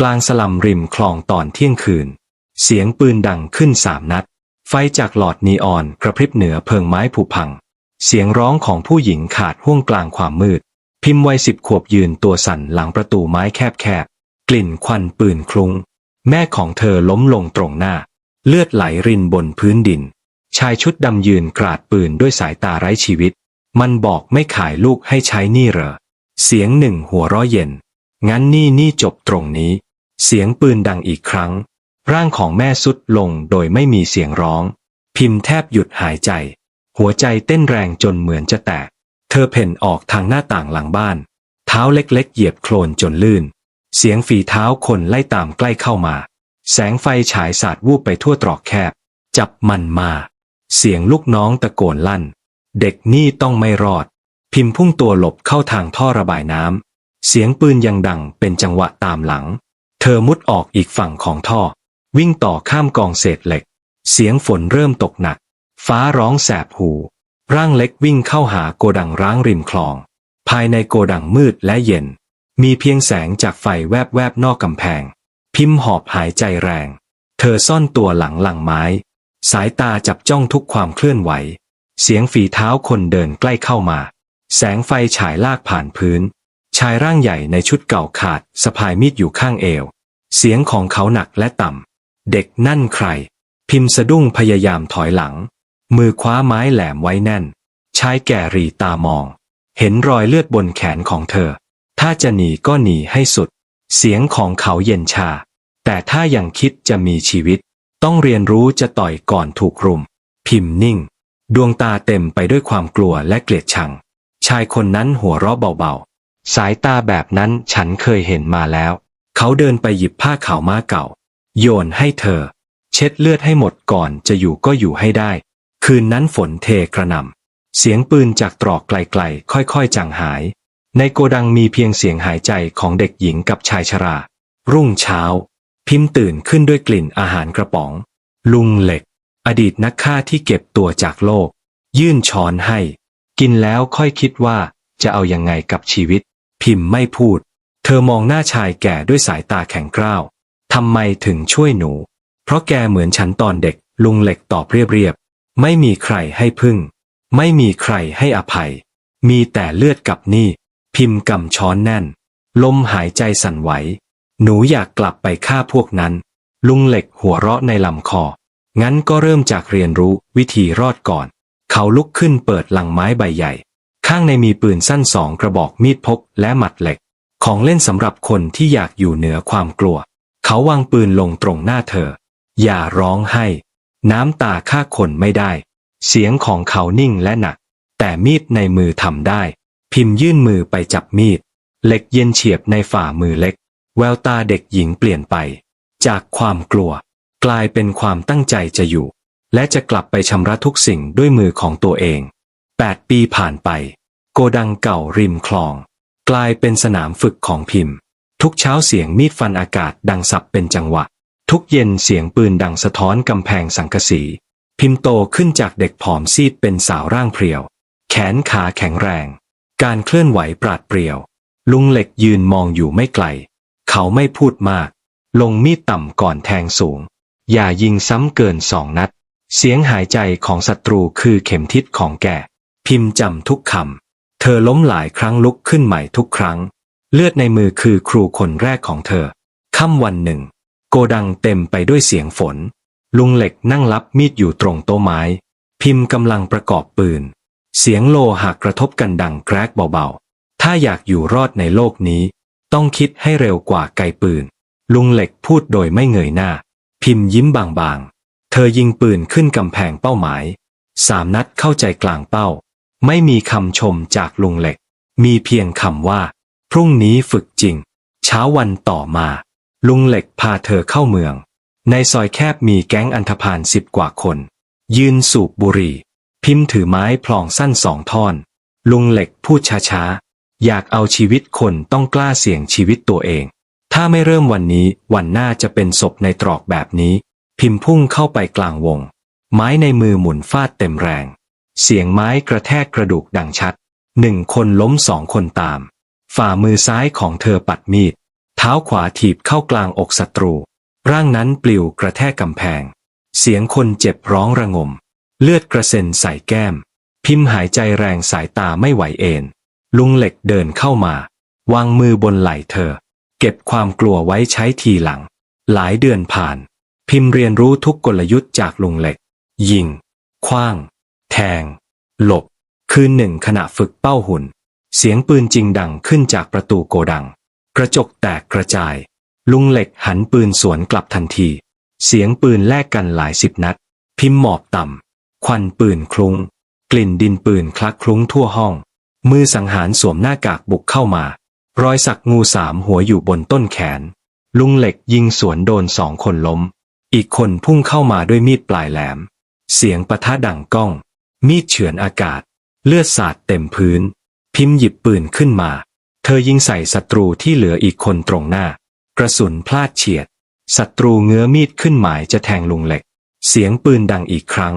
กลางสลัมริมคลองตอนเที่ยงคืน เสียงปืนดังขึ้นสามนัด ไฟจากหลอดนีออนกระพริบเหนือเพิงไม้ผุพัง เสียงร้องของผู้หญิงขาดห่วงกลางความมืด พิมพ์วัยสิบขวบยืนตัวสั่นหลังประตูไม้แคบๆ กลิ่นควันปืนคลุ้ง แม่ของเธอล้มลงตรงหน้า เลือดไหลรินบนพื้นดิน ชายชุดดำยืนกราดปืนด้วยสายตาไร้ชีวิต มันบอกไม่ขายลูกให้ใช้นี่เหรอ เสียงหนึ่งหัวร้อเย็น งั้นนี่นี่จบตรงนี้ เสียงปืนดังอีกครั้ง ร่างของแม่สุดลงโดยไม่มีเสียงร้อง พิมพ์แทบหยุดหายใจ หัวใจเต้นแรงจนเหมือนจะแตก เธอเพ่นออกทางหน้าต่างหลังบ้าน เท้าเล็กๆ เหยียบโคลนจนลื่น เสียงฝีเท้าคนไล่ตามใกล้เข้ามา แสงไฟฉายสาดวูบไปทั่วตรอกแคบ จับมันมา เสียงลูกน้องตะโกนลั่น เด็กนี่ต้องไม่รอด พิมพ์พุ่งตัวหลบเข้าทางท่อระบายน้ำเสียงปืนยังดังเป็นจังหวะตามหลัง อมุดออกอีกฝั่งของท่อ วิ่งต่อข้ามกองเศษเหล็ก เสียงฝนเริ่มตกหนัก ฟ้าร้องแสบหู ร่างเล็กวิ่งเข้าหาโกดังร้างริมคลอง ภายในโกดังมืดและเย็น มีเพียงแสงจากไฟแวบแวบๆนอกกำแพง พิมพ์หอบหายใจแรง เธอซ่อนตัวหลังหลังไม้ สายตาจับจ้องทุกความเคลื่อนไหว เสียงฝีเท้าคนเดินใกล้เข้ามา แสงไฟฉายลากผ่านพื้นชายร่างใหญ่ในชุดเก่าขาดสะพายมีดอยู่ข้างเอว เสียงของเขาหนักและต่ำ เด็กนั่นใคร พิมพ์สะดุ้งพยายามถอยหลัง มือคว้าไม้แหลมไว้แน่น ชายแก่รีตามอง เห็นรอยเลือดบนแขนของเธอ ถ้าจะหนีก็หนีให้สุด เสียงของเขาเย็นชา แต่ถ้ายังคิดจะมีชีวิต ต้องเรียนรู้จะต่อยก่อนถูกรุม พิมพ์นิ่ง ดวงตาเต็มไปด้วยความกลัวและเกลียดชัง ชายคนนั้นหัวเราะเบาๆ สายตาแบบนั้นฉันเคยเห็นมาแล้ว เขาเดินไปหยิบผ้าขาวม้าเก่า โยนให้เธอ เช็ดเลือดให้หมดก่อนจะอยู่ก็อยู่ให้ได้ คืนนั้นฝนเทกระหน่ำเสียงปืนจากตรอกไกลๆ ค่อยๆจางหาย ในโกดังมีเพียงเสียงหายใจของเด็กหญิงกับชายชรา รุ่งเช้า พิมพ์ตื่นขึ้นด้วยกลิ่นอาหารกระป๋อง ลุงเหล็ก อดีตนักฆ่าที่เก็บตัวจากโลก ยื่นช้อนให้ กินแล้วค่อยคิดว่าจะเอายังไงกับชีวิต พิมพ์ไม่พูด เธอมองหน้าชายแก่ด้วยสายตาแข็งกร้าว ทำไมถึงช่วยหนู เพราะแกเหมือนฉันตอนเด็ก ลุงเหล็กตอบเรียบๆ ไม่มีใครให้พึ่ง ไม่มีใครให้อภัย มีแต่เลือดกับนี่ พิมพ์กำช้อนแน่น ลมหายใจสั่นไหว หนูอยากกลับไปฆ่าพวกนั้น ลุงเหล็กหัวเราะในลำคอ งั้นก็เริ่มจากเรียนรู้วิธีรอดก่อน เขาลุกขึ้นเปิดลังไม้ใบใหญ่ ข้างในมีปืนสั้นสองกระบอกมีดพกและหมัดเหล็ก ของเล่นสำหรับคนที่อยากอยู่เหนือความกลัว เขาวางปืนลงตรงหน้าเธอ อย่าร้องให้ น้ำตาฆ่าคนไม่ได้ เสียงของเขานิ่งและหนัก แต่มีดในมือทำได้ พิมพ์ยื่นมือไปจับมีด เหล็กเย็นเฉียบในฝ่ามือเล็ก แววตาเด็กหญิงเปลี่ยนไป จากความกลัว กลายเป็นความตั้งใจจะอยู่ และจะกลับไปชำระทุกสิ่งด้วยมือของตัวเองแปดปีผ่านไป โกดังเก่าริมคลอง กลายเป็นสนามฝึกของพิมพ์ ทุกเช้าเสียงมีดฟันอากาศดังสับเป็นจังหวะ ทุกเย็นเสียงปืนดังสะท้อนกำแพงสังกะสี พิมพ์โตขึ้นจากเด็กผอมซีดเป็นสาวร่างเพรียว แขนขาแข็งแรง การเคลื่อนไหวปราดเปรียว ลุงเหล็กยืนมองอยู่ไม่ไกล เขาไม่พูดมาก ลงมีดต่ำก่อนแทงสูง อย่ายิงซ้ำเกินสองนัด เสียงหายใจของศัตรูคือเข็มทิศของแกพิมพ์จำทุกคำ ธอล้มหลายครั้งลุกขึ้นใหม่ทุกครั้ง เลือดในมือคือครูคนแรกของเธอ ค่ำวันหนึ่ง โกดังเต็มไปด้วยเสียงฝน ลุงเหล็กนั่งรับมีดอยู่ตรงโต๊ะไม้ พิมพ์กำลังประกอบปืน เสียงโลหักระทบกันดังแกรกเบาๆ ถ้าอยากอยู่รอดในโลกนี้ ต้องคิดให้เร็วกว่าไกลปืน ลุงเหล็กพูดโดยไม่เงยหน้า พิมพ์ยิ้มบางๆ เธอยิงปืนขึ้นกำแพงเป้าหมาย สามนัดเข้าใจกลางเป้า ไม่มีคำชมจากลุงเหล็ก มีเพียงคำว่า พรุ่งนี้ฝึกจริง เช้าวันต่อมา ลุงเหล็กพาเธอเข้าเมือง ในซอยแคบมีแก๊งอันธพาลสิบกว่าคน ยืนสูบบุหรี่ พิมพ์ถือไม้พลองสั้นสองท่อน ลุงเหล็กพูดช้าๆ อยากเอาชีวิตคนต้องกล้าเสี่ยงชีวิตตัวเอง ถ้าไม่เริ่มวันนี้วันหน้าจะเป็นศพในตรอกแบบนี้ พิมพ์พุ่งเข้าไปกลางวง ไม้ในมือหมุนฟาดเต็มแรง เสียงไม้กระแทกกระดูกดังชัด หนึ่งคนล้มสองคนตาม ฝ่ามือซ้ายของเธอปัดมีด เท้าขวาถีบเข้ากลางอกศัตรู ร่างนั้นปลิวกระแทกกำแพง เสียงคนเจ็บร้องระงม เลือดกระเซ็นใส่แก้ม พิมพ์หายใจแรงสายตาไม่ไหวเอ็นลุงเหล็กเดินเข้ามาวางมือบนไหล่เธอ เก็บความกลัวไว้ใช้ทีหลัง หลายเดือนผ่าน พิมพ์เรียนรู้ทุกกลยุทธ์จากลุงเหล็ก ยิง คว้าง แทง หลบ คืนหนึ่งขณะฝึกเป้าหุ่น เสียงปืนจริงดังขึ้นจากประตูโกดัง กระจกแตกกระจาย ลุงเหล็กหันปืนสวนกลับทันที เสียงปืนแลกกันหลายสิบนัด พิมพ์หมอบต่ำ ควันปืนคลุ้ง กลิ่นดินปืนคลักคลุ้งทั่วห้อง มือสังหารสวมหน้ากากบุกเข้ามารอยสักงูสามหัวอยู่บนต้นแขน ลุงเหล็กยิงสวนโดนสองคนล้ม อีกคนพุ่งเข้ามาด้วยมีดปลายแหลม เสียงปะทะดังก้อง มีดเฉือนอากาศ เลือดสาดเต็มพื้น พิมพ์หยิบปืนขึ้นมา เธอยิงใส่ศัตรูที่เหลืออีกคนตรงหน้า กระสุนพลาดเฉียด ศัตรูเงื้อมีดขึ้นหมายจะแทงลุงเหล็ก เสียงปืนดังอีกครั้ง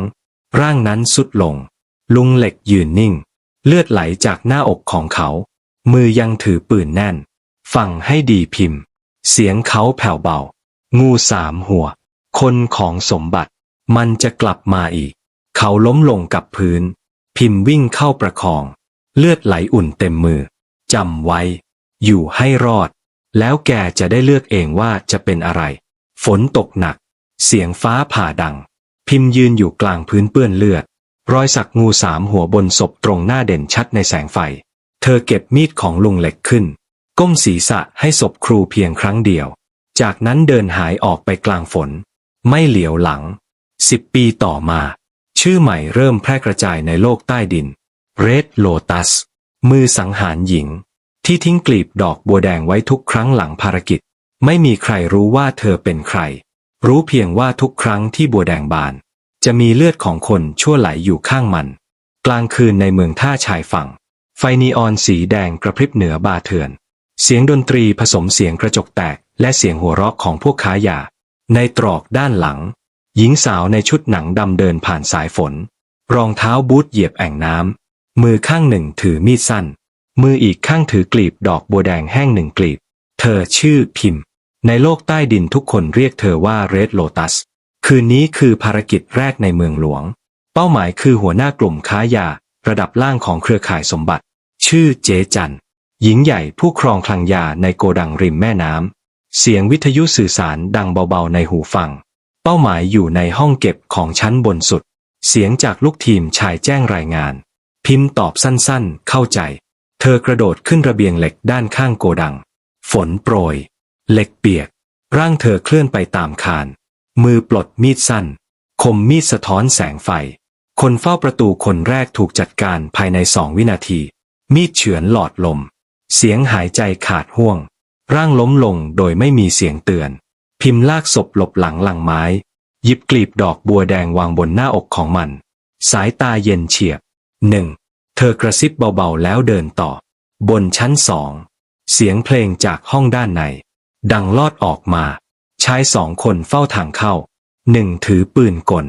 ร่างนั้นสุดลง ลุงเหล็กยืนนิ่ง เลือดไหลจากหน้าอกของเขา มือยังถือปืนแน่น ฟังให้ดีพิมพ์ เสียงเขาแผ่วเบา งูสามหัว คนของสมบัติ มันจะกลับมาอีก เขาล้มลงกับพื้น พิมพ์วิ่งเข้าประคอง เลือดไหลอุ่นเต็มมือจำไว้ อยู่ให้รอด แล้วแกจะได้เลือกเองว่าจะเป็นอะไร ฝนตกหนัก เสียงฟ้าผ่าดัง พิมพ์ยืนอยู่กลางพื้นเปื้อนเลือด รอยสักงูสามหัวบนศพตรงหน้าเด่นชัดในแสงไฟ เธอเก็บมีดของลุงเหล็กขึ้น ก้มศีรษะให้ศพครูเพียงครั้งเดียว จากนั้นเดินหายออกไปกลางฝน ไม่เหลียวหลังสิบปีต่อมา ชื่อใหม่เริ่มแพร่กระจายในโลกใต้ดิน Red Lotus มือสังหารหญิง ที่ทิ้งกลีบดอกบัวแดงไว้ทุกครั้งหลังภารกิจ ไม่มีใครรู้ว่าเธอเป็นใคร รู้เพียงว่าทุกครั้งที่บัวแดงบาน จะมีเลือดของคนชั่วไหลอยู่ข้างมัน กลางคืนในเมืองท่าชายฝั่ง ไฟนีออนสีแดงกระพริบเหนือบาเถือน เสียงดนตรีผสมเสียงกระจกแตก และเสียงหัวเราะของพวกค้ายาในตรอกด้านหลัง หญิงสาวในชุดหนังดำเดินผ่านสายฝน รองเท้าบูทเหยียบแอ่งน้ำ มือข้างหนึ่งถือมีดสั้น มืออีกข้างถือกลีบดอกบัวแดงแห้งหนึ่งกลีบ เธอชื่อพิมพ์ ในโลกใต้ดินทุกคนเรียกเธอว่าเรดโลตัส คืนนี้คือภารกิจแรกในเมืองหลวง เป้าหมายคือหัวหน้ากลุ่มค้ายา ระดับล่างของเครือข่ายสมบัติ ชื่อเจจัน หญิงใหญ่ผู้ครองคลังยาในโกดังริมแม่น้ำเสียงวิทยุสื่อสารดังเบาๆในหูฟัง ป้าหมายอยู่ในห้องเก็บของชั้นบนสุด เสียงจากลูกทีมชายแจ้งรายงาน พิมพ์ตอบสั้นๆ เข้าใจ เธอกระโดดขึ้นระเบียงเหล็กด้านข้างโกดัง ฝนโปรย เหล็กเปียก ร่างเธอเคลื่อนไปตามคาน มือปลดมีดสั้น คมมีดสะท้อนแสงไฟ คนเฝ้าประตูคนแรกถูกจัดการภายในสองวินาที มีดเฉือนหลอดลม เสียงหายใจขาดห่วง ร่างล้มลงโดยไม่มีเสียงเตือน พิมพ์ลากศพหลบหลังหลังไม้ หยิบกลีบดอกบัวแดงวางบนหน้าอกของมัน สายตาเย็นเฉียบหนึ่งเธอกระซิบเบาๆแล้วเดินต่อ บนชั้นสอง เสียงเพลงจากห้องด้านใน ดังลอดออกมา ชายสองคนเฝ้าทางเข้า หนึ่งถือปืนกล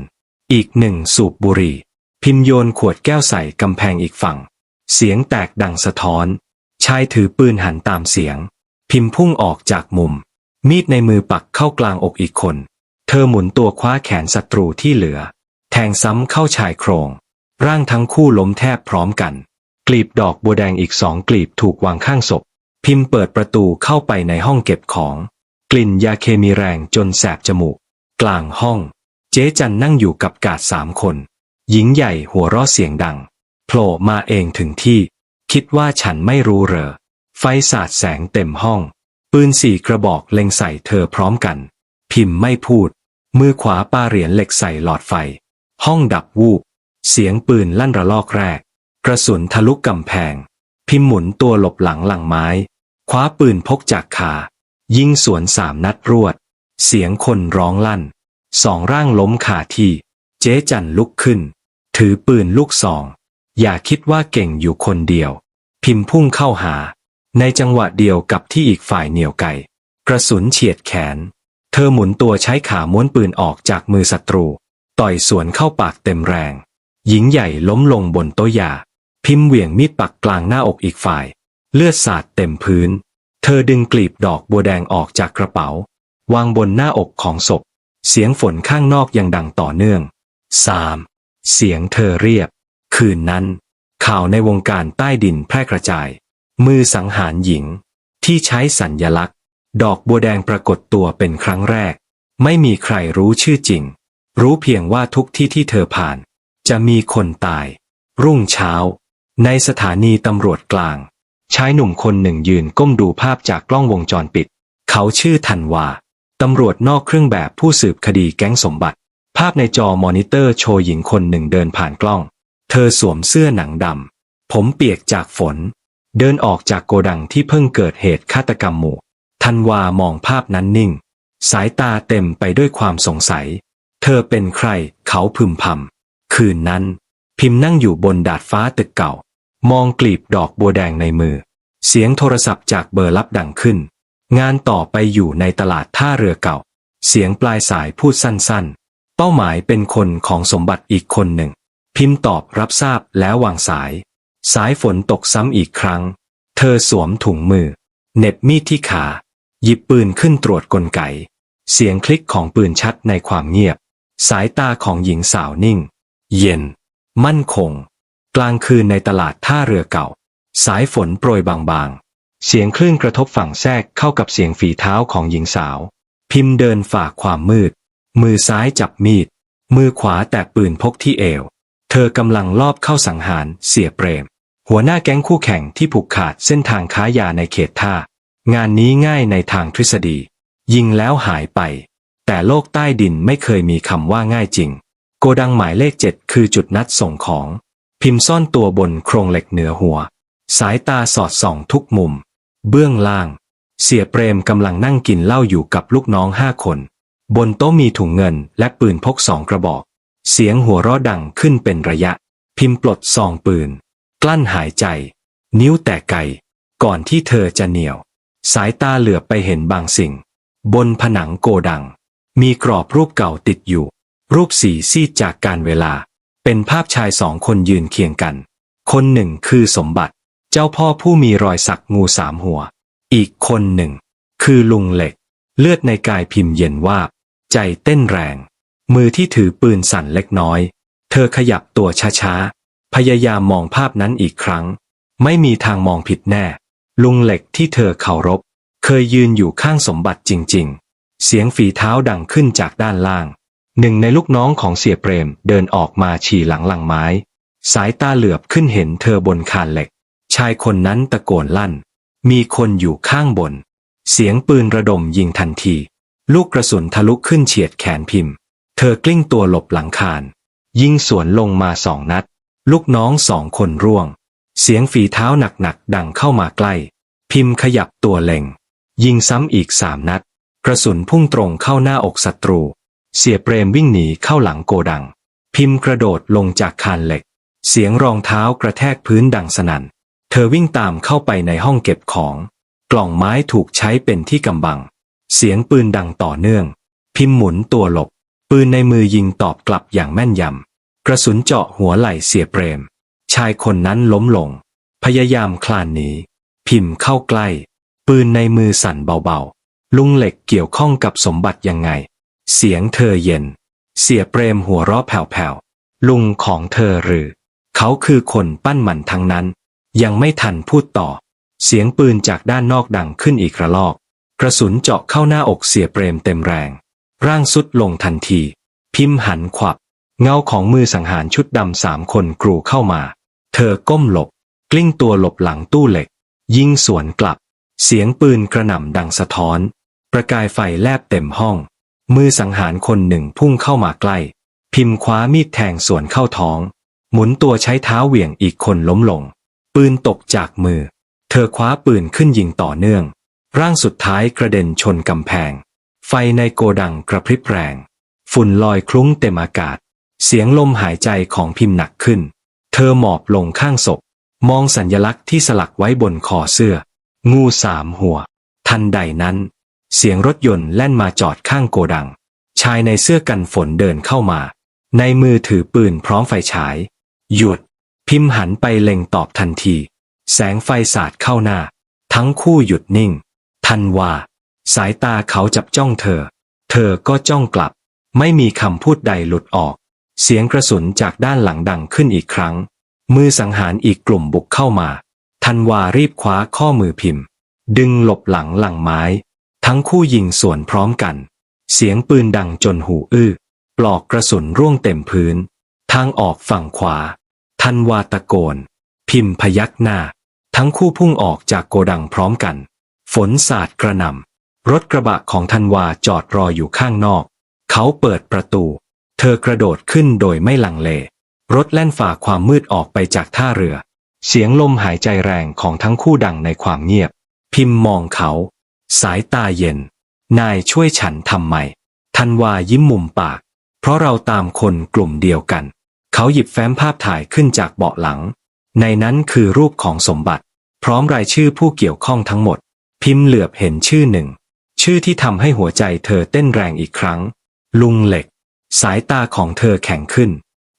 อีกหนึ่งสูบบุหรี่ พิมโยนขวดแก้วใส่กำแพงอีกฝั่ง เสียงแตกดังสะท้อน ชายถือปืนหันตามเสียง พิมพุ่งออกจากมุม มีดในมือปักเข้ากลางอกอีกคน เธอหมุนตัวคว้าแขนศัตรูที่เหลือ แทงซ้ำเข้าชายโครง ร่างทั้งคู่ล้มแทบพร้อมกัน กลีบดอกบัวแดงอีกสองกลีบถูกวางข้างศพ พิมพ์เปิดประตูเข้าไปในห้องเก็บของ กลิ่นยาเคมีแรงจนแสบจมูก กลางห้อง เจ๊จันนั่งอยู่กับกาดสามคน หญิงใหญ่หัวเราะเสียงดังโผล่มาเองถึงที่ คิดว่าฉันไม่รู้เหรอ ไฟสาดแสงเต็มห้อง ปืนสี่กระบอกเล็งใส่เธอพร้อมกัน พิมพ์ไม่พูด มือขวาปาเหรียญเหล็กใส่หลอดไฟ ห้องดับวูบ เสียงปืนลั่นระลอกแรก กระสุนทะลุกำแพง พิมพ์หมุนตัวหลบหลังหลังไม้ คว้าปืนพกจากขา ยิงสวนสามนัดรวด เสียงคนร้องลั่น สองร่างล้มขาที่ เจ๊จันลุกขึ้น ถือปืนลูกซอง อย่าคิดว่าเก่งอยู่คนเดียว พิมพ์พุ่งเข้าหา ในจังหวะเดียวกับที่อีกฝ่ายเหนี่ยวไก กระสุนเฉียดแขน เธอหมุนตัวใช้ขาม้วนปืนออกจากมือศัตรู ต่อยสวนเข้าปากเต็มแรง หญิงใหญ่ล้มลงบนโต๊ะยา พิมพ์เหวี่ยงมีดปักกลางหน้าอกอีกฝ่าย เลือดสาดเต็มพื้น เธอดึงกลีบดอกบัวแดงออกจากกระเป๋า วางบนหน้าอกของศพ เสียงฝนข้างนอกยังดังต่อเนื่องสามเสียงเธอเรียบ คืนนั้น ข่าวในวงการใต้ดินแพร่กระจาย มือสังหารหญิง ที่ใช้สัญญลักษณ์ ดอกบัวแดงปรากฏตัวเป็นครั้งแรก ไม่มีใครรู้ชื่อจริง รู้เพียงว่าทุกที่ที่เธอผ่าน จะมีคนตาย รุ่งเช้า ในสถานีตำรวจกลาง ชายหนุ่มคนหนึ่งยืนก้มดูภาพจากกล้องวงจรปิด เขาชื่อธันวาตำรวจนอกเครื่องแบบผู้สืบคดีแก๊งสมบัติ ภาพในจอมอนิเตอร์โชว์หญิงคนหนึ่งเดินผ่านกล้อง เธอสวมเสื้อหนังดำผมเปียกจากฝน เดินออกจากโกดังที่เพิ่งเกิดเหตุฆาตกรรมหมู่ธันวามองภาพนั้นนิ่ง สายตาเต็มไปด้วยความสงสัย เธอเป็นใครเขาพึมพำคืนนั้น พิมพ์นั่งอยู่บนดาดฟ้าตึกเก่า มองกลีบดอกบัวแดงในมือ เสียงโทรศัพท์จากเบอร์ลับดังขึ้น งานต่อไปอยู่ในตลาดท่าเรือเก่า เสียงปลายสายพูดสั้นๆ เป้าหมายเป็นคนของสมบัติอีกคนหนึ่ง พิมพ์ตอบรับทราบแล้ววางสาย สายฝนตกซ้ำอีกครั้ง เธอสวมถุงมือเน็บมีดที่ขา หยิบปืนขึ้นตรวจกลไก เสียงคลิกของปืนชัดในความเงียบ สายตาของหญิงสาวนิ่ง เย็น มั่นคง กลางคืนในตลาดท่าเรือเก่า สายฝนโปรยบางๆ เสียงคลื่นกระทบฝั่งแทรกเข้ากับเสียงฝีเท้าของหญิงสาว พิมพ์เดินฝ่าความมืด มือซ้ายจับมีด มือขวาแตะปืนพกที่เอว เธอกำลังลอบเข้าสังหารเสียเปรม หัวหน้าแก๊งคู่แข่งที่ผูกขาดเส้นทางค้ายาในเขตท่า งานนี้ง่ายในทางทฤษฎี ยิงแล้วหายไป แต่โลกใต้ดินไม่เคยมีคำว่าง่ายจริง โกดังหมายเลขเจ็ดคือจุดนัดส่งของ พิมพ์ซ่อนตัวบนโครงเหล็กเหนือหัว สายตาสอดส่องทุกมุม เบื้องล่าง เสียเปรมกำลังนั่งกินเหล้าอยู่กับลูกน้องห้าคน บนโต๊ะมีถุงเงินและปืนพกสองกระบอก เสียงหัวเราะดังขึ้นเป็นระยะ พิมพ์ปลดซองปืน กลั้นหายใจ นิ้วแตกไกลก่อนที่เธอจะเหนียว สายตาเหลือบไปเห็นบางสิ่ง บนผนังโกดัง มีกรอบรูปเก่าติดอยู่ รูปสีซีดจากการเวลา เป็นภาพชายสองคนยืนเคียงกัน คนหนึ่งคือสมบัติ เจ้าพ่อผู้มีรอยสักงูสามหัว อีกคนหนึ่ง คือลุงเหล็ก เลือดในกายพิมพ์เย็นว่าบใจเต้นแรง มือที่ถือปืนสั่นเล็กน้อย เธอขยับตัวช้าๆ พยายามมองภาพนั้นอีกครั้ง ไม่มีทางมองผิดแน่ ลุงเหล็กที่เธอเคารพ เคยยืนอยู่ข้างสมบัติจริง ๆ เสียงฝีเท้าดังขึ้นจากด้านล่าง หนึ่งในลูกน้องของเสียเปรมเดินออกมาฉี่หลังหลังไม้ สายตาเหลือบขึ้นเห็นเธอบนคานเหล็ก ชายคนนั้นตะโกนลั่น มีคนอยู่ข้างบน เสียงปืนระดมยิงทันที ลูกกระสุนทะลุขึ้นเฉียดแขนพิมพ์ เธอกลิ้งตัวหลบหลังคานยิงสวนลงมาสองนัด ลูกน้องสองคนร่วง เสียงฝีเท้าหนักๆดังเข้ามาใกล้ พิมพ์ขยับตัวเล็ง ยิงซ้ำอีกสามนัด กระสุนพุ่งตรงเข้าหน้าอกศัตรู เสียเปรมวิ่งหนีเข้าหลังโกดัง พิมพ์กระโดดลงจากคานเหล็ก เสียงรองเท้ากระแทกพื้นดังสนั่น เธอวิ่งตามเข้าไปในห้องเก็บของ กล่องไม้ถูกใช้เป็นที่กำบัง เสียงปืนดังต่อเนื่อง พิมพ์หมุนตัวหลบ ปืนในมือยิงตอบกลับอย่างแม่นยำ กระสุนเจาะหัวไหล่เสียเปรม ชายคนนั้นล้มลง พยายามคลานหนีพิมพ์เข้าใกล้ ปืนในมือสั่นเบาๆ ลุงเหล็กเกี่ยวข้องกับสมบัติยังไง เสียงเธอเย็น เสียเปรมหัวเราะแผ่วๆ ลุงของเธอหรือ เขาคือคนปั้นหมันทั้งนั้น ยังไม่ทันพูดต่อ เสียงปืนจากด้านนอกดังขึ้นอีกระลอก กระสุนเจาะเข้าหน้าอกเสียเปรมเต็มแรง ร่างสุดลงทันที พิมพ์หันขวับ เงาของมือสังหารชุดดำสามคนกรูเข้ามา เธอก้มหลบ กลิ้งตัวหลบหลังตู้เหล็ก ยิงสวนกลับ เสียงปืนกระหน่ำดังสะท้อน ประกายไฟแลบเต็มห้อง มือสังหารคนหนึ่งพุ่งเข้ามาใกล้ พิมพ์คว้ามีดแทงสวนเข้าท้อง หมุนตัวใช้เท้าเหวี่ยงอีกคนล้มลง ปืนตกจากมือ เธอคว้าปืนขึ้นยิงต่อเนื่อง ร่างสุดท้ายกระเด็นชนกำแพง ไฟในโกดังกระพริบแรง ฝุ่นลอยคลุ้งเต็มอากาศ เสียงลมหายใจของพิมพ์หนักขึ้น เธอหมอบลงข้างศพ มองสัญญลักษณ์ที่สลักไว้บนคอเสื้อ งูสามหัว ทันใดนั้น เสียงรถยนต์แล่นมาจอดข้างโกดัง ชายในเสื้อกันฝนเดินเข้ามา ในมือถือปืนพร้อมไฟฉาย หยุด พิมพ์หันไปเล็งตอบทันที แสงไฟสาดเข้าหน้า ทั้งคู่หยุดนิ่ง ทันว่า สายตาเขาจับจ้องเธอ เธอก็จ้องกลับ ไม่มีคำพูดใดหลุดออก เสียงกระสุนจากด้านหลังดังขึ้นอีกครั้ง มือสังหารอีกกลุ่มบุกเข้ามา ทันวารีบคว้าข้อมือพิมพ์ ดึงหลบหลังหลังไม้ ทั้งคู่ยิงสวนพร้อมกัน เสียงปืนดังจนหูอื้อ ปลอกกระสุนร่วงเต็มพื้น ทางออกฝั่งขวา ทันวาตะโกน พิมพ์พยักหน้า ทั้งคู่พุ่งออกจากโกดังพร้อมกัน ฝนสาดกระหน่ำรถกระบะของธันวาจอดรออยู่ข้างนอก เขาเปิดประตู เธอกระโดดขึ้นโดยไม่ลังเล รถแล่นฝ่าความมืดออกไปจากท่าเรือ เสียงลมหายใจแรงของทั้งคู่ดังในความเงียบ พิมพ์มองเขา สายตาเย็น นายช่วยฉันทำไมธันวายิ้มมุมปาก เพราะเราตามคนกลุ่มเดียวกัน เขาหยิบแฟ้มภาพถ่ายขึ้นจากเบาะหลัง ในนั้นคือรูปของสมบัติ พร้อมรายชื่อผู้เกี่ยวข้องทั้งหมด พิมพ์เหลือบเห็นชื่อหนึ่ง ชื่อที่ทำให้หัวใจเธอเต้นแรงอีกครั้ง ลุงเหล็ก สายตาของเธอแข็งขึ้น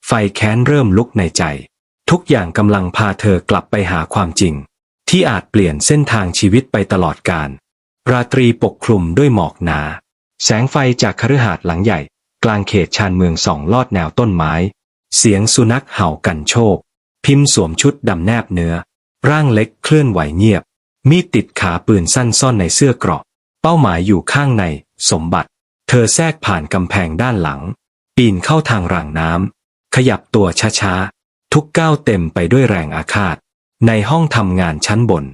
ไฟแค้นเริ่มลุกในใจ ทุกอย่างกำลังพาเธอกลับไปหาความจริง ที่อาจเปลี่ยนเส้นทางชีวิตไปตลอดกาลราตรีปกคลุมด้วยหมอกหนา แสงไฟจากคฤหาสน์หลังใหญ่ กลางเขตชานเมืองส่องลอดแนวต้นไม้ เสียงสุนัขเห่ากันโชคพิมพ์สวมชุดดำแนบเนื้อ ร่างเล็กเคลื่อนไหวเงียบ มีดติดขาปืนสั้นซ่อนในเสื้อเกราะ เป้าหมายอยู่ข้างใน สมบัติ เธอแทรกผ่านกำแพงด้านหลัง ปีนเข้าทางรางน้ำขยับตัวช้าๆ ทุกก้าวเต็มไปด้วยแรงอาฆาต ในห้องทำงานชั้นบน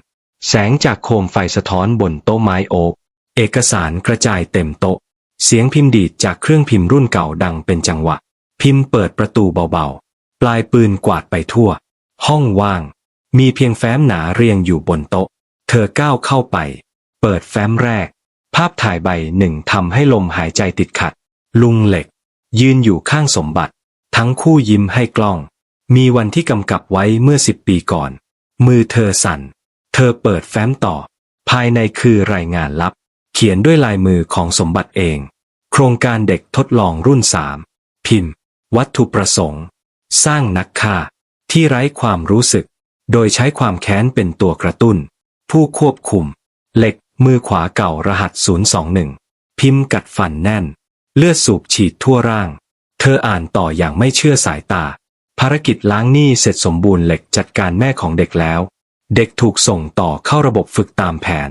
แสงจากโคมไฟสะท้อนบนโต๊ะไม้โอ๊กเอกสารกระจายเต็มโต๊ะ เสียงพิมพ์ดีดจากเครื่องพิมพ์รุ่นเก่าดังเป็นจังหวะ พิมพ์เปิดประตูเบาๆ ปลายปืนกวาดไปทั่ว ห้องว่าง มีเพียงแฟ้มหนาเรียงอยู่บนโต๊ะ เธอก้าวเข้าไป เปิดแฟ้มแรก ภาพถ่ายใบหนึ่งทำให้ลมหายใจติดขัด ลุงเหล็ก ยืนอยู่ข้างสมบัติ ทั้งคู่ยิ้มให้กล้อง มีวันที่กำกับไว้เมื่อสิบปีก่อน มือเธอสั่น เธอเปิดแฟ้มต่อ ภายในคือรายงานลับ เขียนด้วยลายมือของสมบัติเอง โครงการเด็กทดลองรุ่นสามพิมพ์ วัตถุประสงค์ สร้างนักฆ่า ที่ไร้ความรู้สึก โดยใช้ความแค้นเป็นตัวกระตุ้น ผู้ควบคุม เหล็กมือขวาเก่ารหัส 021 พิมพ์กัดฟันแน่น เลือดสูบฉีดทั่วร่าง เธออ่านต่ออย่างไม่เชื่อสายตา ภารกิจล้างหนี้เสร็จสมบูรณ์เหล็กจัดการแม่ของเด็กแล้ว เด็กถูกส่งต่อเข้าระบบฝึกตามแผน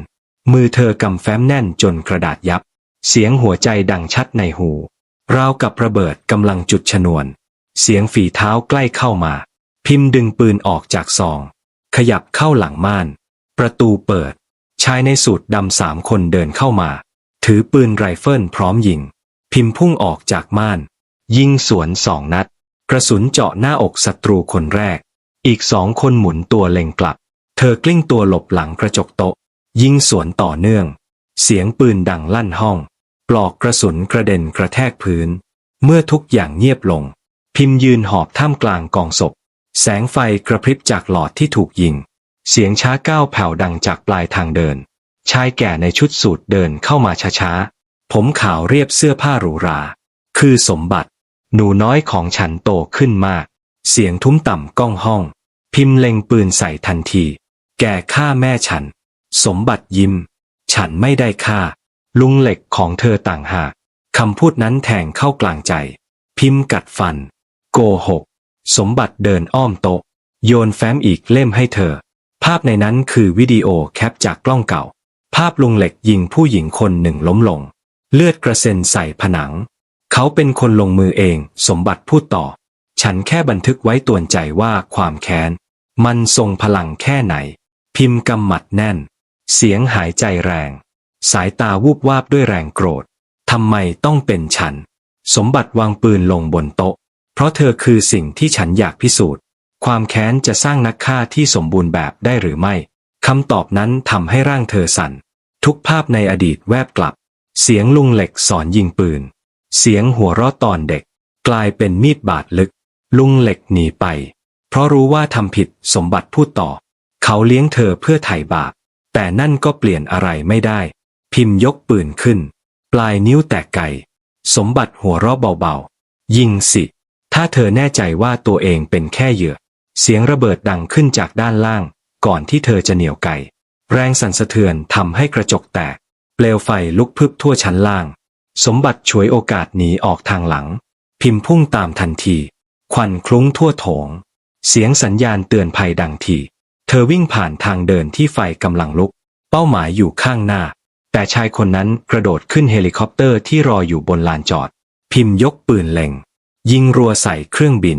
มือเธอกำแฟ้มแน่นจนกระดาษยับ เสียงหัวใจดังชัดในหู ราวกับระเบิดกำลังจุดชนวน เสียงฝีเท้าใกล้เข้ามา พิมพ์ดึงปืนออกจากซอง ขยับเข้าหลังม่าน ประตูเปิด ชายในสูทดำสามคนเดินเข้ามา ถือปืนไรเฟิลพร้อมยิง พิมพ์พุ่งออกจากม่าน ยิงสวนสองนัด กระสุนเจาะหน้าอกศัตรูคนแรก อีกสองคนหมุนตัวเล็งกลับ เธอกลิ้งตัวหลบหลังกระจกโต๊ะ ยิงสวนต่อเนื่อง เสียงปืนดังลั่นห้อง ปลอกกระสุนกระเด็นกระแทกพื้น เมื่อทุกอย่างเงียบลง พิมพ์ยืนหอบท่ามกลางกองศพ แสงไฟกระพริบจากหลอดที่ถูกยิง เสียงช้าก้าวแผ่วดังจากปลายทางเดิน ชายแก่ในชุดสูทเดินเข้ามาช้าๆ ผมขาวเรียบเสื้อผ้าหรูหรา คือสมบัติ หนูน้อยของฉันโตขึ้นมาก เสียงทุ้มต่ำก้องห้อง พิมพ์เล็งปืนใส่ทันที แกฆ่าแม่ฉัน สมบัติยิ้ม ฉันไม่ได้ฆ่า ลุงเหล็กของเธอต่างหากคำพูดนั้นแทงเข้ากลางใจ พิมพ์กัดฟัน โกหก สมบัติเดินอ้อมโต๊ะ โยนแฟ้มอีกเล่มให้เธอ ภาพในนั้นคือวิดีโอแคปจากกล้องเก่า ภาพลุงเหล็กยิงผู้หญิงคนหนึ่งล้มลง เลือดกระเซ็นใส่ผนัง เขาเป็นคนลงมือเอง สมบัติพูดต่อ ฉันแค่บันทึกไว้ตวนใจว่าความแค้น มันทรงพลังแค่ไหน พิมพ์กำหมัดแน่น เสียงหายใจแรง สายตาวูบวาบด้วยแรงโกรธทำไมต้องเป็นฉัน สมบัติวางปืนลงบนโต๊ะ เพราะเธอคือสิ่งที่ฉันอยากพิสูจน์ ความแค้นจะสร้างนักฆ่าที่สมบูรณ์แบบได้หรือไม่คำตอบนั้นทำให้ร่างเธอสั่น ทุกภาพในอดีตแวบกลับ เสียงลุงเหล็กสอนยิงปืน เสียงหัวเราะตอนเด็ก กลายเป็นมีดบาดลึก ลุงเหล็กหนีไป เพราะรู้ว่าทำผิดสมบัติพูดต่อ เขาเลี้ยงเธอเพื่อไถ่บาป แต่นั่นก็เปลี่ยนอะไรไม่ได้ พิมพ์ยกปืนขึ้น ปลายนิ้วแตกไก่ สมบัติหัวเราะเบาๆ ยิงสิ ถ้าเธอแน่ใจว่าตัวเองเป็นแค่เหยื่อ เสียงระเบิดดังขึ้นจากด้านล่าง ก่อนที่เธอจะเหนียวไกแรงสั่นสะเทือนทำให้กระจกแตก เปลวไฟลุกพรึบทั่วชั้นล่าง สมบัติฉวยโอกาสหนีออกทางหลัง พิมพ์พุ่งตามทันที ควันคลุ้งทั่วโถง เสียงสัญญาณเตือนภัยดังที เธอวิ่งผ่านทางเดินที่ไฟกำลังลุก เป้าหมายอยู่ข้างหน้า แต่ชายคนนั้นกระโดดขึ้นเฮลิคอปเตอร์ที่รออยู่บนลานจอด พิมพ์ยกปืนเล็ง ยิงรัวใส่เครื่องบิน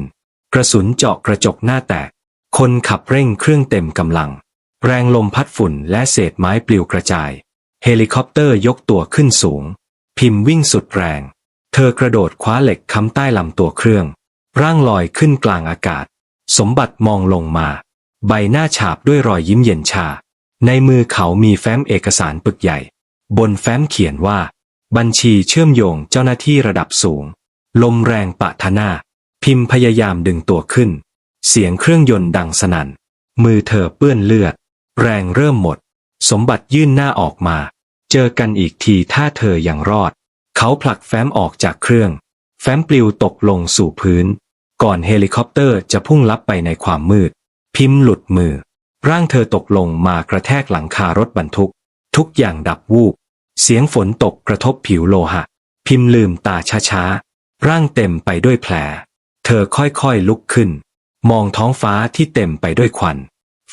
กระสุนเจาะกระจกหน้าแตก คนขับเร่งเครื่องเต็มกำลัง แรงลมพัดฝุ่นและเศษไม้ปลิวกระจาย เฮลิคอปเตอร์ยกตัวขึ้นสูง พิมพ์วิ่งสุดแรง เธอกระโดดคว้าเหล็กค้ำใต้ลำตัวเครื่อง ร่างลอยขึ้นกลางอากาศ สมบัติมองลงมา ใบหน้าฉาบด้วยรอยยิ้มเย็นชา ในมือเขามีแฟ้มเอกสารปึกใหญ่ บนแฟ้มเขียนว่า บัญชีเชื่อมโยงเจ้าหน้าที่ระดับสูง ลมแรงปะทะหน้า พิมพ์พยายามดึงตัวขึ้น เสียงเครื่องยนต์ดังสนั่น มือเธอเปื้อนเลือด แรงเริ่มหมด สมบัติยื่นหน้าออกมา เจอกันอีกทีถ้าเธอยังรอด เขาผลักแฟ้มออกจากเครื่อง แฟ้มปลิวตกลงสู่พื้น ก่อนเฮลิคอปเตอร์จะพุ่งลับไปในความมืด พิมพ์หลุดมือ ร่างเธอตกลงมากระแทกหลังคารถบรรทุก ทุกอย่างดับวูบ เสียงฝนตกกระทบผิวโลหะ พิมพ์ลืมตาช้าๆ ร่างเต็มไปด้วยแผล เธอค่อยๆลุกขึ้น มองท้องฟ้าที่เต็มไปด้วยควัน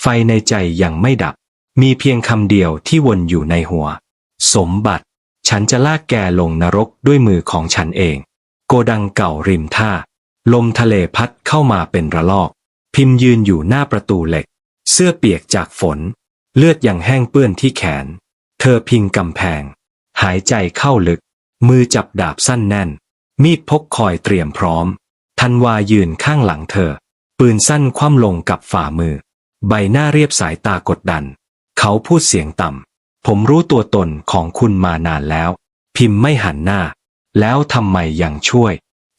ไฟในใจยังไม่ดับ มีเพียงคำเดียวที่วนอยู่ในหัว สมบัติ ฉันจะลากแกลงนรกด้วยมือของฉันเอง โกดังเก่าริมท่า ลมทะเลพัดเข้ามาเป็นระลอก พิมพ์ยืนอยู่หน้าประตูเหล็ก เสื้อเปียกจากฝน เลือดยังแห้งเปื้อนที่แขน เธอพิงกำแพง หายใจเข้าลึก มือจับดาบสั้นแน่น มีดพกคอยเตรียมพร้อม ทันวายืนข้างหลังเธอ ปืนสั้นคว่ำลงกับฝ่ามือ ใบหน้าเรียบสายตากดดัน เขาพูดเสียงต่ำ ผมรู้ตัวตนของคุณมานานแล้ว พิมพ์ไม่หันหน้า แล้วทำไมยังช่วย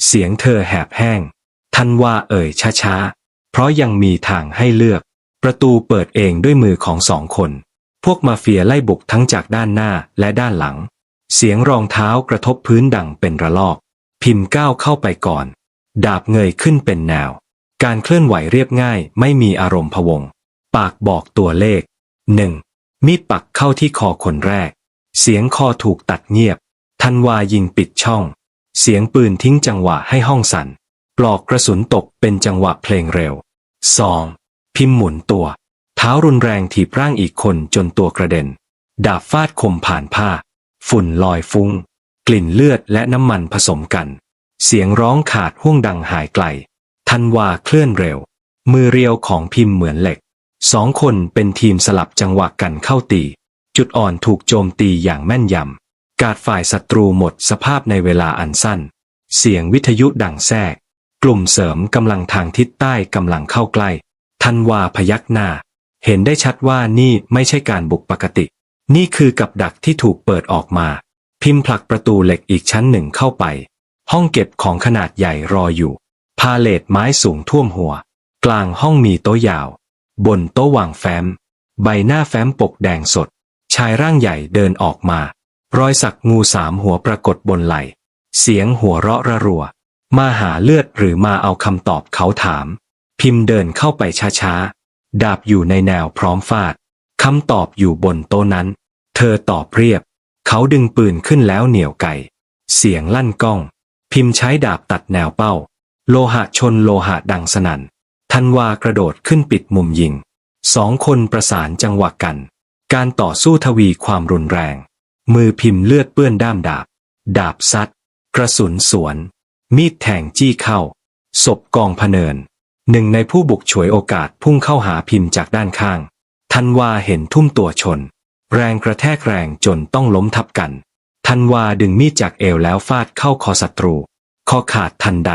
เสียงเธอแหบแห้งทันว่าเอ่ยช้าๆ เพราะยังมีทางให้เลือก ประตูเปิดเองด้วยมือของสองคน พวกมาเฟียไล่บุกทั้งจากด้านหน้าและด้านหลัง เสียงรองเท้ากระทบพื้นดังเป็นระลอก พิมพ์ก้าวเข้าไปก่อน ดาบเงยขึ้นเป็นแนว การเคลื่อนไหวเรียบง่ายไม่มีอารมณ์พวง ปากบอกตัวเลขหนึ่ง มีดปักเข้าที่คอคนแรก เสียงคอถูกตัดเงียบ ทันวายิงปิดช่อง เสียงปืนทิ้งจังหวะให้ห้องสั่น ปลอกกระสุนตกเป็นจังหวะเพลงเร็ว 2. พิมพ์หมุนตัว เท้ารุนแรงถีบร่างอีกคนจนตัวกระเด็น ดาบฟาดคมผ่านผ้า ฝุ่นลอยฟุง้ง กลิ่นเลือดและน้ำมันผสมกัน เสียงร้องขาดห่วงดังหายไกล ทันวาเคลื่อนเร็ว มือเรียวของพิมพ์เหมือนเหล็ก สองคนเป็นทีมสลับจังหวะกันเข้าตี จุดอ่อนถูกโจมตีอย่างแม่นยำ การฝ่ายศัตรูหมดสภาพในเวลาอันสั้น เสียงวิทยุดังแทรก กลุ่มเสริมกำลังทางทิศใต้กำลังเข้าใกล้ทันวาพยักหน้า เห็นได้ชัดว่านี่ไม่ใช่การบุกปกติ นี่คือกับดักที่ถูกเปิดออกมา พิมพ์ผลักประตูเหล็กอีกชั้นหนึ่งเข้าไป ห้องเก็บของขนาดใหญ่รออยู่ พาเลทไม้สูงท่วมหัว กลางห้องมีโต๊ะยาว บนโต๊ะวางแฟ้ม ใบหน้าแฟ้มปกแดงสด ชายร่างใหญ่เดินออกมา รอยสักงูสามหัวปรากฏบนไหล่ เสียงหัวเราะระรัว มาหาเลือดหรือมาเอาคำตอบเขาถาม พิมพ์เดินเข้าไปช้าๆ ดาบอยู่ในแนวพร้อมฟาดคำตอบอยู่บนโต๊ะนั้น เธอตอบเรียบ เขาดึงปืนขึ้นแล้วเหนี่ยวไก่ เสียงลั่นก้อง พิมพ์ใช้ดาบตัดแนวเป้า โลหะชนโลหะดังสนัน่น ทันวากระโดดขึ้นปิดมุมยิง สองคนประสานจังหวะกัน การต่อสู้ทวีความรุนแรง มือพิมพ์เลือดเปื้อนด้ามดาบ ดาบซัด กระสุนสวน มีดแทงจี้เข้า ศพกองพเนิน หนึ่งในผู้บุกฉวยโอกาสพุ่งเข้าหาพิมพ์จากด้านข้าง ทันวาเห็นทุ่มตัวชน แรงกระแทกแรงจนต้องล้มทับกัน ทันวาดึงมีดจากเอวแล้วฟาดเข้าคอศัตรู คอขาดทันใด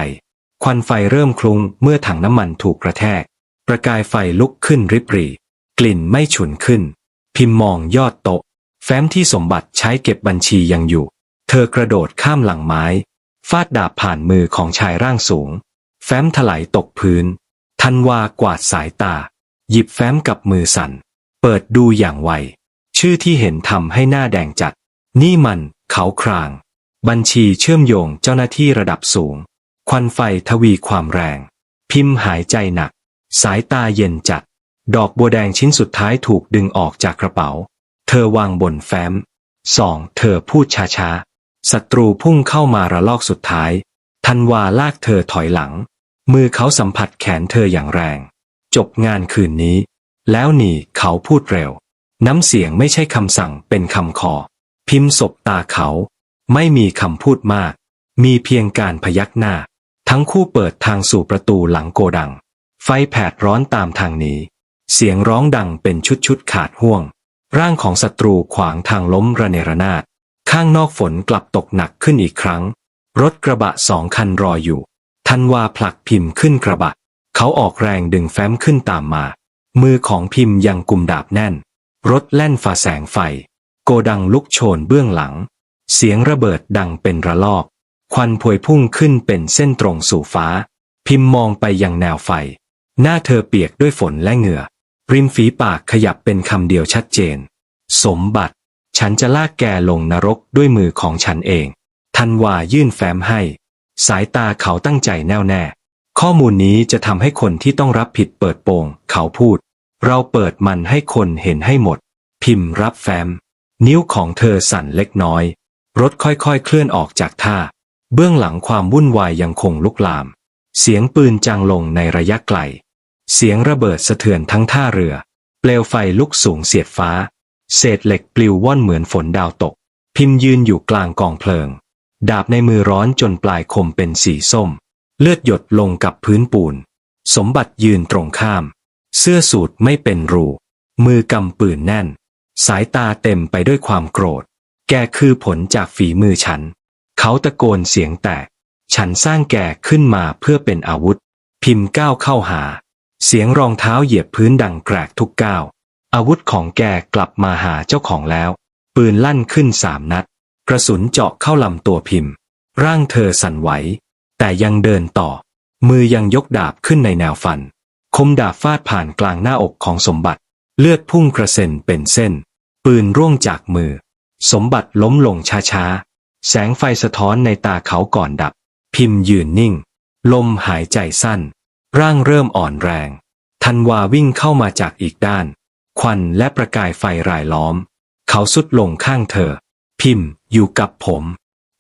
ควันไฟเริ่มคลุ้งเมื่อถังน้ำมันถูกกระแทก ประกายไฟลุกขึ้นริบหรี่ กลิ่นไม่ฉุนขึ้น พิมพ์มองยอดโต๊ะ แฟ้มที่สมบัติใช้เก็บบัญชียังอยู่ เธอกระโดดข้ามหลังไม้ ฟาดดาบผ่านมือของชายร่างสูง แฟ้มถลายตกพื้น ทันวากวาดสายตา หยิบแฟ้มกับมือสั่น เปิดดูอย่างไว ชื่อที่เห็นทำให้หน้าแดงจัด นี่มัน เขาคราง บัญชีเชื่อมโยงเจ้าหน้าที่ระดับสูง ควันไฟทวีความแรง พิมพ์หายใจหนัก สายตาเย็นจัด ดอกบัวแดงชิ้นสุดท้ายถูกดึงออกจากกระเป๋า เธอวางบนแฟ้มสองเธอพูดช้าๆศัตรูพุ่งเข้ามาระลอกสุดท้าย ทันวาลากเธอถอยหลัง มือเขาสัมผัสแขนเธออย่างแรง จบงานคืนนี้ แล้วหนีเขาพูดเร็ว น้ำเสียงไม่ใช่คำสั่งเป็นคำขอ พิมพ์ศบตาเขา ไม่มีคำพูดมาก มีเพียงการพยักหน้า ทั้งคู่เปิดทางสู่ประตูหลังโกดัง ไฟแผดร้อนตามทางหนี้ เสียงร้องดังเป็นชุดๆขาดห่วง ร่างของศัตรูขวางทางล้มระเนระนาด ข้างนอกฝนกลับตกหนักขึ้นอีกครั้ง รถกระบะสองคันรออยู่ ทันวาผลักพิมพ์ขึ้นกระบะ เขาออกแรงดึงแฟ้มขึ้นตามมา มือของพิมพ์ยังกุมดาบแน่น รถแล่นฝ่าแสงไฟ โกดังลุกโชนเบื้องหลัง เสียงระเบิดดังเป็นระลอก ควันพวยพุ่งขึ้นเป็นเส้นตรงสู่ฟ้า พิมพ์มองไปยังแนวไฟ หน้าเธอเปียกด้วยฝนและเหงื่อ ริมฝีปากขยับเป็นคำเดียวชัดเจน สมบัติ ฉันจะลากแกลงนรกด้วยมือของฉันเอง ทันวายื่นแฟ้มให้ สายตาเขาตั้งใจแน่วแน่ ข้อมูลนี้จะทำให้คนที่ต้องรับผิดเปิดโปง เขาพูด เราเปิดมันให้คนเห็นให้หมด พิมพ์รับแฟ้ม นิ้วของเธอสั่นเล็กน้อย รถค่อยๆเคลื่อนออกจากท่า เบื้องหลังความวุ่นวายยังคงลุกลาม เสียงปืนจางลงในระยะไกล เสียงระเบิดสะเทือนทั้งท่าเรือ เปลวไฟลุกสูงเสียดฟ้า เศษเหล็กปลิวว่อนเหมือนฝนดาวตก พิมพ์ยืนอยู่กลางกองเพลิง ดาบในมือร้อนจนปลายคมเป็นสีส้ม เลือดหยดลงกับพื้นปูน สมบัติยืนตรงข้าม เสื้อสูทไม่เป็นรู มือกำปืนแน่น สายตาเต็มไปด้วยความโกรธ แกคือผลจากฝีมือฉัน เขาตะโกนเสียงแตก ฉันสร้างแก่ขึ้นมาเพื่อเป็นอาวุธ พิมพ์ก้าวเข้าหา เสียงรองเท้าเหยียบพื้นดังแกรกทุกก้าว อาวุธของแกกลับมาหาเจ้าของแล้ว ปืนลั่นขึ้นสามนัด กระสุนเจาะเข้าลำตัวพิมพ์ ร่างเธอสั่นไหว แต่ยังเดินต่อ มือยังยกดาบขึ้นในแนวฟัน คมดาบฟาดผ่านกลางหน้าอกของสมบัติ เลือดพุ่งกระเซ็นเป็นเส้น ปืนร่วงจากมือ สมบัติล้มลงช้าๆ แสงไฟสะท้อนในตาเขาก่อนดับ พิมพ์ยืนนิ่ง ลมหายใจสั้น ร่างเริ่มอ่อนแรง ทันวาวิ่งเข้ามาจากอีกด้าน ควันและประกายไฟรายล้อม เขาสุดลงข้างเธอ พิมพ์อยู่กับผม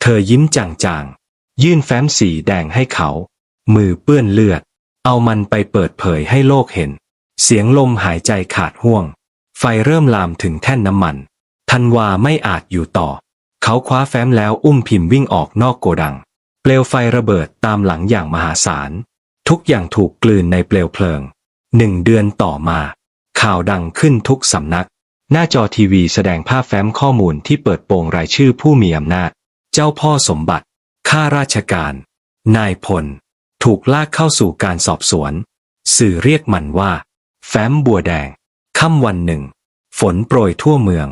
เธอยิ้มจางๆ ยื่นแฟ้มสีแดงให้เขา มือเปื้อนเลือด เอามันไปเปิดเผยให้โลกเห็น เสียงลมหายใจขาดห่วง ไฟเริ่มลามถึงแท่นน้ำมัน ทันวาไม่อาจอยู่ต่อ เขาคว้าแฟ้มแล้วอุ้มพิมพ์วิ่งออกนอกโกดัง เปลวไฟระเบิดตามหลังอย่างมหาศาล ทุกอย่างถูกกลืนในเปลวเพลิง หนึ่งเดือนต่อมา ข่าวดังขึ้นทุกสำนัก หน้าจอทีวีแสดงภาพแฟ้มข้อมูลที่เปิดโปงรายชื่อผู้มีอำนาจ เจ้าพ่อสมบัติ ข้าราชการ นายพล ถูกลากเข้าสู่การสอบสวน สื่อเรียกมันว่า แฟ้มบัวแดง ค่ำวันหนึ่ง ฝนโปรยทั่วเมือง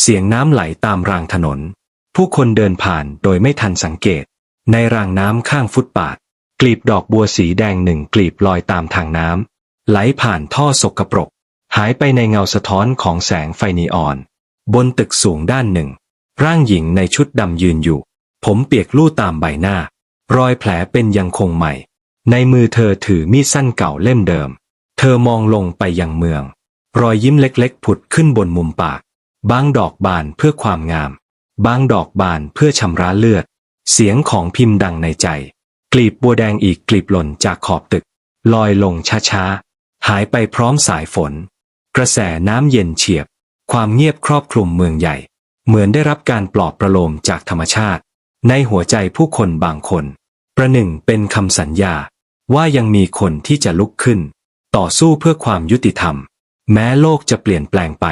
เสียงน้ำไหลตามรางถนน ผู้คนเดินผ่านโดยไม่ทันสังเกต ในรางน้ำข้างฟุตบาทกลีบดอกบัวสีแดงหนึ่งกลีบลอยตามทางน้ำไหลผ่านท่อสกปรก หายไปในเงาสะท้อนของแสงไฟนีออน บนตึกสูงด้านหนึ่ง ร่างหญิงในชุดดำยืนอยู่ ผมเปียกลู่ตามใบหน้า รอยแผลเป็นยังคงใหม่ ในมือเธอถือมีดสั้นเก่าเล่มเดิม เธอมองลงไปยังเมือง รอยยิ้มเล็กๆ ผุดขึ้นบนมุมปากบางดอกบานเพื่อความงาม บางดอกบานเพื่อชำระเลือด เสียงของพิมพ์ดังในใจ กลีบบัวแดงอีกกลีบหล่นจากขอบตึก ลอยลงช้าๆ หายไปพร้อมสายฝน กระแสน้ำเย็นเฉียบ ความเงียบครอบคลุมเมืองใหญ่ เหมือนได้รับการปลอบประโลมจากธรรมชาติ ในหัวใจผู้คนบางคน ประหนึ่งเป็นคำสัญญา ว่ายังมีคนที่จะลุกขึ้น ต่อสู้เพื่อความยุติธรรม แม้โลกจะเปลี่ยนแปลงไป